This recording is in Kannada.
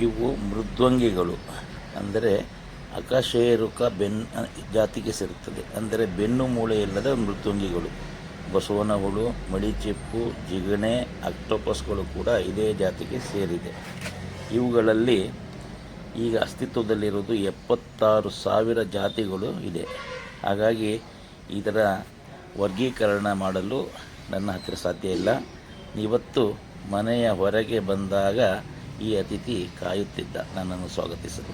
ಇವು ಮೃದ್ವಂಗಿಗಳು. ಅಂದರೆ ಅಕಶೇರುಕ ಬೆನ್ ಜಾತಿಗೆ ಸೇರುತ್ತದೆ. ಅಂದರೆ ಬೆನ್ನು ಮೂಳೆ ಇಲ್ಲದ ಮೃದ್ವಂಗಿಗಳು. ಬಸವನ ಹುಳು ಮಡಿಚಿಪ್ಪು ಜಿಗಣೆ, ಅಕ್ಟೋಪಸ್ಗಳು ಕೂಡ ಇದೇ ಜಾತಿಗೆ ಸೇರಿದೆ. ಇವುಗಳಲ್ಲಿ ಈಗ ಅಸ್ತಿತ್ವದಲ್ಲಿರುವುದು ಎಪ್ಪತ್ತಾರು ಸಾವಿರ ಜಾತಿಗಳು ಇದೆ. ಹಾಗಾಗಿ ಇದರ ವರ್ಗೀಕರಣ ಮಾಡಲು ನನ್ನ ಹತ್ತಿರ ಸಾಧ್ಯ ಇಲ್ಲ. ಇವತ್ತು ಮನೆಯ ಹೊರಗೆ ಬಂದಾಗ ಈ ಅತಿಥಿ ಕಾಯುತ್ತಿದ್ದ. ನನ್ನನ್ನು ಸ್ವಾಗತಿಸಲು